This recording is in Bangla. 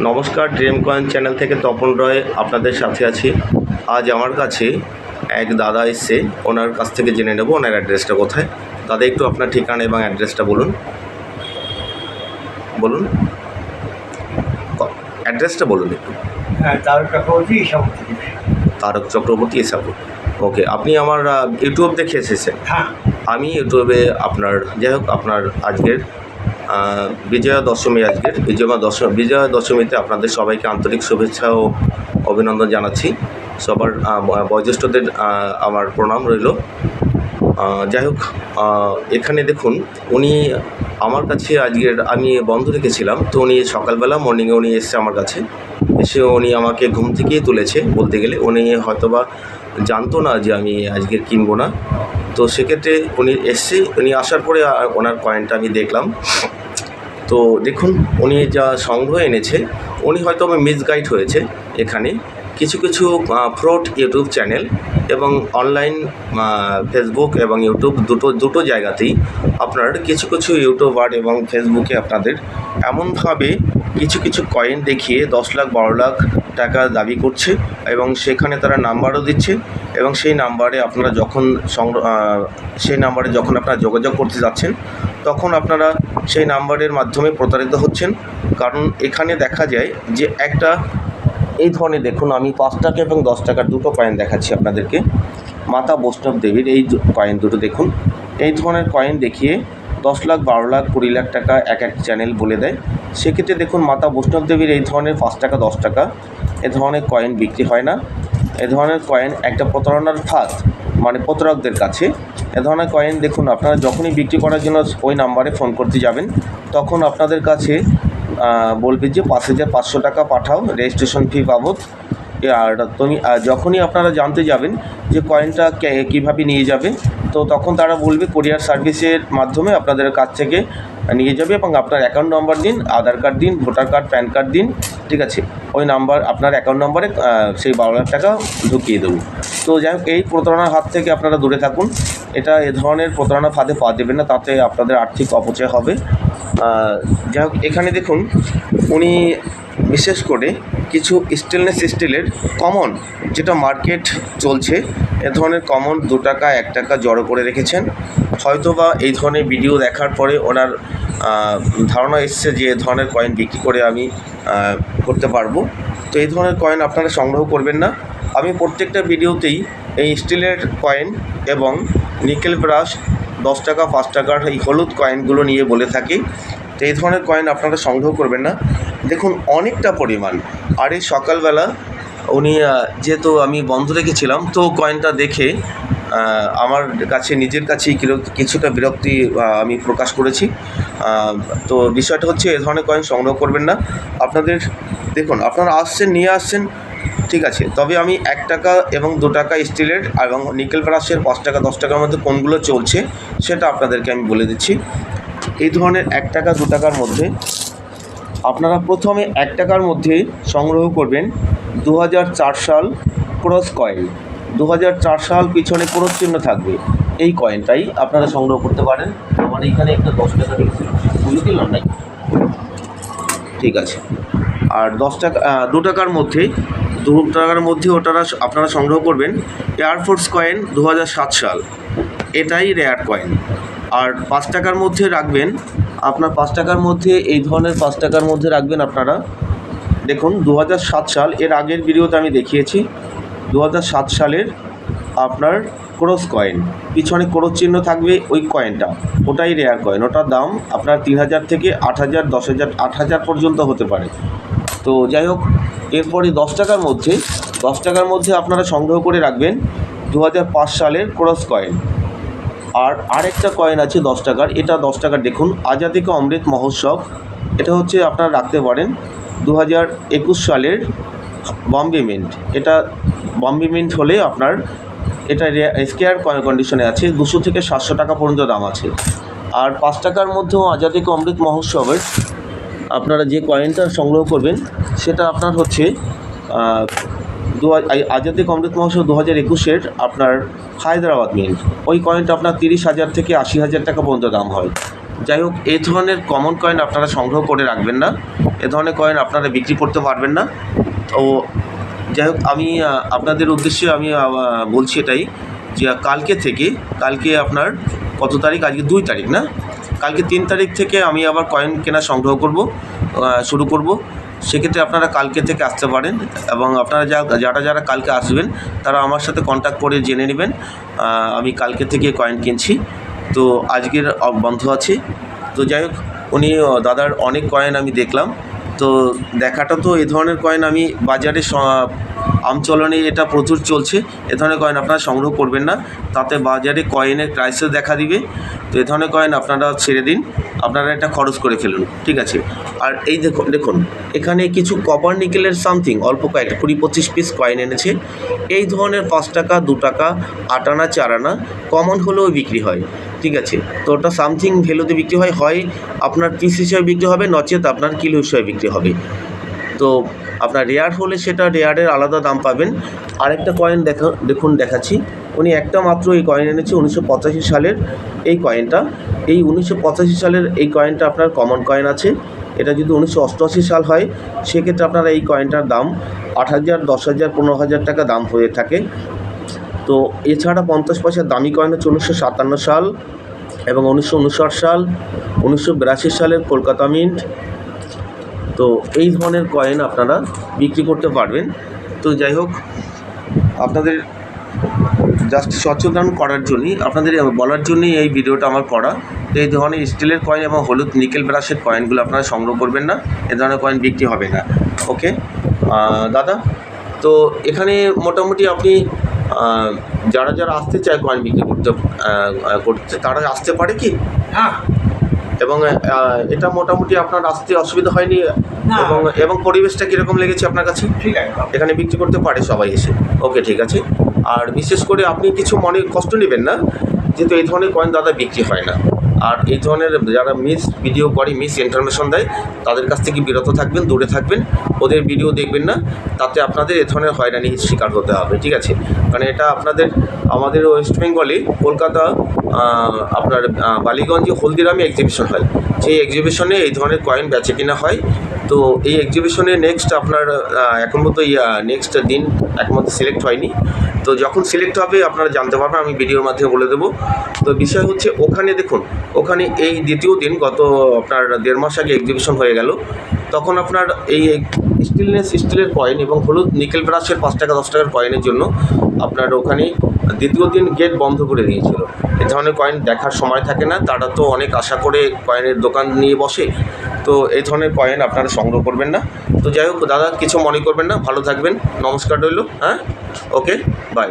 নমস্কার ড্রিম কয়েন চ্যানেল থেকে তপন রয় আপনাদের সাথে আছি। আজ আমার কাছে এক দাদা এসছে ওনার কাছ থেকে জেনে নেব ওনার অ্যাড্রেসটা কোথায়। দাদা একটু আপনার ঠিকানা এবং অ্যাড্রেসটা বলুন। বলুন। অ্যাড্রেসটা বলুন একটু। হ্যাঁ তার চক্রবর্তী তারক চক্রবর্তী এসাবু ওকে আপনি আমার ইউটিউব দেখে এসেছেন? হ্যাঁ। আমি ইউটিউবে আপনার যাই হোক আপনার আজকের বিজয়া দশমী আজকের। বিজয়া দশমী, বিজয়া দশমীতে আপনাদের সবাইকে আন্তরিক শুভেচ্ছা ও অভিনন্দন জানাচ্ছি। সবার বয়োজ্যেষ্ঠদের আমার প্রণাম রইল। যাই হোক এখানে দেখুন, উনি আমার কাছে আজকের, আমি বন্ধ রেখেছিলাম, তো উনি সকালবেলা মর্নিংয়ে উনি এসছে আমার কাছে। এসে উনি আমাকে ঘুম থেকেই তুলেছে বলতে গেলে। উনি হয়তোবা জানতো না যে আমি আজকের কিনবো না। তো সেক্ষেত্রে উনি এসছে, উনি আসার পরে ওনার কয়েনটা আমি দেখলাম। তো দেখুন, উনি যা সংগ্রহ এনেছে, উনি হয়তো আমি মিসগাইড হয়েছে এখানে। কিছু কিছু ফ্রড ইউটিউব চ্যানেল এবং অনলাইন ফেসবুক এবং ইউটিউব দুটো দুটো জায়গাতেই আপনার কিছু কিছু ইউটিউবার এবং ফেসবুকে আপনাদের এমনভাবে কিছু কিছু কয়েন দেখিয়ে দশ লাখ, বারো লাখ টাকা দাবি করছে এবং সেখানে তারা নাম্বারও দিচ্ছে। এবং সেই নাম্বারে আপনারা যখন সংগ্রহ সেই নাম্বারে যখন আপনারা যোগাযোগ করতে যাচ্ছেন, তখন আপনারা সেই নাম্বারের মাধ্যমে প্রতারিত হচ্ছেন। কারণ এখানে দেখা যায় যে একটা, এই ধরনের দেখুন, আমি পাঁচ টাকা এবং দশ টাকার দুটো কয়েন দেখাচ্ছি আপনাদেরকে। মাতা বৈষ্ণব দেবীর এই কয়েন দুটো দেখুন। এই ধরনের কয়েন দেখিয়ে দশ লাখ, বারো লাখ, কুড়ি লাখ টাকা এক এক চ্যানেল বলে দেয়। সেক্ষেত্রে দেখুন, মাতা বৈষ্ণব দেবীর এই ধরনের পাঁচ টাকা, দশ টাকা, এ ধরনের কয়েন বিক্রি হয় না। এ ধরনের কয়েন একটা প্রতারণার ফাঁদ মানে প্রতারকদের কাছে, এ ধরনের কয়েন দেখুন, আপনারা যখনই বিক্রি করার জন্য ওই নাম্বারে ফোন করতে যাবেন, তখন আপনাদের কাছে বলবে যে পাঁচ হাজার পাঁচশো টাকা পাঠাও রেজিস্ট্রেশন ফি বাবদ আর তুমি যখনই আপনারা জানতে যাবেন যে কয়েনটা কীভাবে নিয়ে যাবে, তো তখন তারা বলবে কোরিয়ার সার্ভিসের মাধ্যমে আপনাদের কাছ থেকে নিয়ে যাবে এবং আপনার অ্যাকাউন্ট নম্বর দিন আধার কার্ড দিন ভোটার কার্ড প্যান কার্ড দিন, ঠিক আছে? ওই নাম্বার আপনার অ্যাকাউন্ট নম্বরে সেই বারো লাখ টাকা ঢুকিয়ে দেবো। তো যাই হোক, এই প্রতারণার হাত থেকে আপনারা দূরে থাকুন। এটা এ ধরনের প্রতারণার ফাঁদে পা দেবেন না, তাতে আপনাদের আর্থিক অপচয় হবে। যাই হোক, এখানে দেখুন, উনি বিশেষ করে কিছু স্টেনলেস স্টিলের কমন যেটা মার্কেট চলছে, এ ধরনের কমন দু টাকা, এক টাকা জড়ো করে রেখেছেন। হয়তোবা এই ধরনের ভিডিও দেখার পরে ওনার ধারণা এসছে যে এ ধরনের কয়েন বিক্রি করে আমি করতে পারব। তো এই ধরনের কয়েন আপনারা সংগ্রহ করবেন না। আমি প্রত্যেকটা ভিডিওতেই এই স্টিলের কয়েন এবং নিকেল ব্রাশ দশ টাকা, পাঁচ টাকার এই হলুদ কয়েনগুলো নিয়ে বলে থাকি। তো এই ধরনের কয়েন আপনারা সংগ্রহ করবেন না। দেখুন, অনেকটা পরিমাণ। আর এই সকালবেলা উনি যেহেতু আমি বন্ধ রেখেছিলাম, তো কয়েনটা দেখে আমার কাছে, নিজের কাছেই কিছুটা বিরক্তি আমি প্রকাশ করেছি। তো বিষয়টা হচ্ছে, এ ধরনের কয়েন সংগ্রহ করবেন না। আপনাদের, দেখুন, আপনারা আসছেন, নিয়ে আসছেন, ঠিক আছে। তবে আমি এক টাকা এবং দু টাকা স্টিলের এবং নিকেল ব্রাশের পাঁচ টাকা, দশ টাকার মধ্যে কোনগুলো চলছে, সেটা আপনাদেরকে আমি বলে দিচ্ছি। এই ধরনের এক টাকা, দু টাকার মধ্যে আপনারা প্রথমে এক টাকার মধ্যে সংগ্রহ করবেন দু হাজার চার সাল ক্রস কয়েন। দু হাজার চার সাল পিছনে ক্রস চিহ্ন থাকবে। এই কয়েনটাই আপনারা সংগ্রহ করতে পারেন। আমার এইখানে একটা দশ টাকা দেখছি বুঝে দিলাম নাই ঠিক আছে। আর দশ টাকা দু টাকার মধ্যে, দু টাকার মধ্যে ওটারা আপনারা সংগ্রহ করবেন এয়ারফোর্স কয়েন দু হাজার সাত সাল। এটাই রেয়ার কয়েন। আর পাঁচ টাকার মধ্যে রাখবেন, আপনার পাঁচ টাকার মধ্যে, এই ধরনের পাঁচ টাকার মধ্যে রাখবেন আপনারা। দেখুন দু হাজার সাত সাল, এর আগের ভিডিওতে আমি দেখিয়েছি দু হাজার সাত সালের আপনার ক্রস কয়েন। পিছনে ক্রস চিহ্ন থাকবে ওই কয়েনটা, ওটাই রেয়ার কয়েন ওটার দাম আপনার তিন হাজার থেকে আট হাজার, দশ হাজার, আট হাজার পর্যন্ত হতে পারে। তো যাই হোক, এরপরে দশ টাকার মধ্যে, দশ টাকার মধ্যে আপনারা সংগ্রহ করে রাখবেন দু হাজার পাঁচ সালের ক্রস কয়েন। আর আরেকটা কয়েন আছে দশ টাকার। এটা দশ টাকার। দেখুন, আজাদি কা অমৃত মহোৎসব, এটা হচ্ছে আপনারা রাখতে পারেন দু হাজার একুশ সালের বম্বে মিন্ট এটা বম্বে মিন্ট হলে আপনার এটা স্কেয়ার কন্ডিশনে আছে, দুশো থেকে সাতশো টাকা পর্যন্ত দাম আছে। আর পাঁচ টাকার মধ্যেও আজাদি কা অমৃত মহোৎসবের আপনারা যে কয়েনটা সংগ্রহ করবেন, সেটা আপনার হচ্ছে দু আজাদি অমৃত মহোৎসব দু হাজার একুশের আপনার হায়দ্রাবাদ মিন্ট ওই কয়েনটা আপনার তিরিশ হাজার থেকে আশি হাজার টাকা পর্যন্ত দাম হয়। যাই হোক এই ধরনের কমন কয়েন আপনারা সংগ্রহ করে রাখবেন না। এ ধরনের কয়েন আপনারা বিক্রি করতে পারবেন না। তো যাই হোক, আমি আপনাদের উদ্দেশ্যে আমি বলছি এটাই যে কালকে থেকে, কালকে আপনার কত তারিখ? আজকে দুই তারিখ না? কালকে তিন তারিখ থেকে আমি আবার কয়েন কেনা সংগ্রহ করব শুরু করব। সেক্ষেত্রে আপনারা কালকে থেকে আসতে পারেন এবং আপনারা যা যারা যারা কালকে আসবেন, তারা আমার সাথে কন্ট্যাক্ট করে জেনে নেবেন। আমি কালকে থেকে কয়েন কিনছি। তো আজকের বন্ধ আছে। তো যাই হোক, উনি দাদার অনেক কয়েন আমি দেখলাম। তো দেখাটা তো এ ধরনের কয়েন আমি বাজারে আমচলনে এটা প্রচুর চলছে, এ ধরনের কয়েন আপনারা সংগ্রহ করবেন না, তাতে বাজারে কয়েনের ক্রাইসিস দেখা দিবে, তো এ ধরনের কয়েন আপনারা ছেড়ে দিন, আপনারা এটা খরচ করে ফেলুন ঠিক আছে? আর এই দেখুন দেখুন, এখানে কিছু কপার নিকেলের সামথিং অল্প কয়েকটা, কুড়ি পঁচিশ পিস কয়েন এনেছে, এই ধরনের পাঁচ টাকা, দু টাকা, আট আনা, চার আনা কমন হলেও বিক্রি হয়, ঠিক আছে? তো ওটা সামথিং ভ্যালুতে বিক্রি হয় হয় আপনার পিস হিসেবে বিক্রি হবে, নচেত আপনার কিলো হিসেবে বিক্রি হবে। তো আপনার রেয়ার হলে সেটা রেয়ারের আলাদা দাম পাবেন। আরেকটা কয়েন দেখা দেখুন, দেখাচ্ছি। উনি একটা মাত্র এই কয়েন এনেছে উনিশশো পঁচাশি সালের এই কয়েনটা এই উনিশশো পঁচাশি সালের এই কয়েনটা আপনার কমন কয়েন আছে। এটা যদি উনিশশো অষ্টআশি সাল হয়, সেক্ষেত্রে আপনারা এই কয়েনটার দাম আট হাজার, দশ হাজার, পনেরো হাজার টাকা দাম হয়ে থাকে। তো এছাড়া পঞ্চাশ পয়সার দামি কয়েন হচ্ছে উনিশশো সাতান্ন সাল এবং উনিশশো উনষাট সাল, উনিশশো বিরাশি সালের কলকাতা মিন্ট তো এই ধরনের কয়েন আপনারা বিক্রি করতে পারবেন। তো যাই হোক, আপনাদের জাস্ট সচেতন করার জন্যই, আপনাদের বলার জন্যই এই ভিডিওটা আমার করা। তো এই ধরনের স্টিলের কয়েন এবং হলুদ নিকেল ব্রাশের কয়েনগুলো আপনারা সংগ্রহ করবেন না, এ ধরনের কয়েন বিক্রি হবে না। ওকে দাদা, তো এখানে মোটামুটি আপনি যারা যারা আসতে চায় কয়েন বিক্রি করতে করতে, তারা আসতে পারে কি? হ্যাঁ। এবং এটা মোটামুটি আপনার আসতে অসুবিধা হয়নি এবং এবং পরিবেশটা কীরকম লেগেছে আপনার কাছে? ঠিক আছে এখানে বিক্রি করতে পারে সবাই এসে। ওকে ঠিক আছে। আর বিশেষ করে আপনি কিছু মনে কষ্ট নেবেন না যেহেতু এই ধরনের কয়েন দাদা বিক্রি হয় না। আর এই ধরনের যারা মিস ভিডিও করে মিস ইনফরমেশন দেয়, তাদের কাছ থেকে বিরত থাকবেন, দূরে থাকবেন। ওদের ভিডিও দেখবেন না, তাতে আপনাদের এ ধরনের হয়রানির শিকার হতে হবে, ঠিক আছে? কারণ এটা আপনাদের, আমাদের ওয়েস্ট বেঙ্গলে কলকাতা আপনার বালিগঞ্জে, হলদিরামে এক্সিবিশন হয়। সেই এক্সিবিশনে এই ধরনের কয়েন বেচে কিনা হয় তো এই এক্সিবিশনে নেক্সট আপনার এখন মতো নেক্সট দিন মতো সিলেক্ট হয়নি। তো যখন সিলেক্ট হবে, আপনারা জানতে পারবেন, আমি ভিডিওর মাধ্যমে বলে দেবো। তো বিষয় হচ্ছে, ওখানে দেখুন, ওখানে এই দ্বিতীয় দিন গত আপনার দেড় মাস আগে এক্সিবিশন হয়ে গেল। তখন আপনার এই স্টিলনেস, স্টিলের কয়েন এবং হলুদ নিকেল ব্রাশের পাঁচ টাকা, দশ টাকার কয়েনের জন্য আপনার ওখানে দ্বিতীয় দিন গেট বন্ধ করে দিয়েছিল। এ ধরনের কয়েন দেখার সময় থাকে না, তারা তো অনেক আশা করে কয়েনের দোকান নিয়ে বসে। তো এই ধরনের কয়েন আপনারা সংগ্রহ করবেন না। তো যাই হোক, দাদা, কিছু মনে করবেন না। ভালো থাকবেন। নমস্কার রইল। হ্যাঁ? Okay bye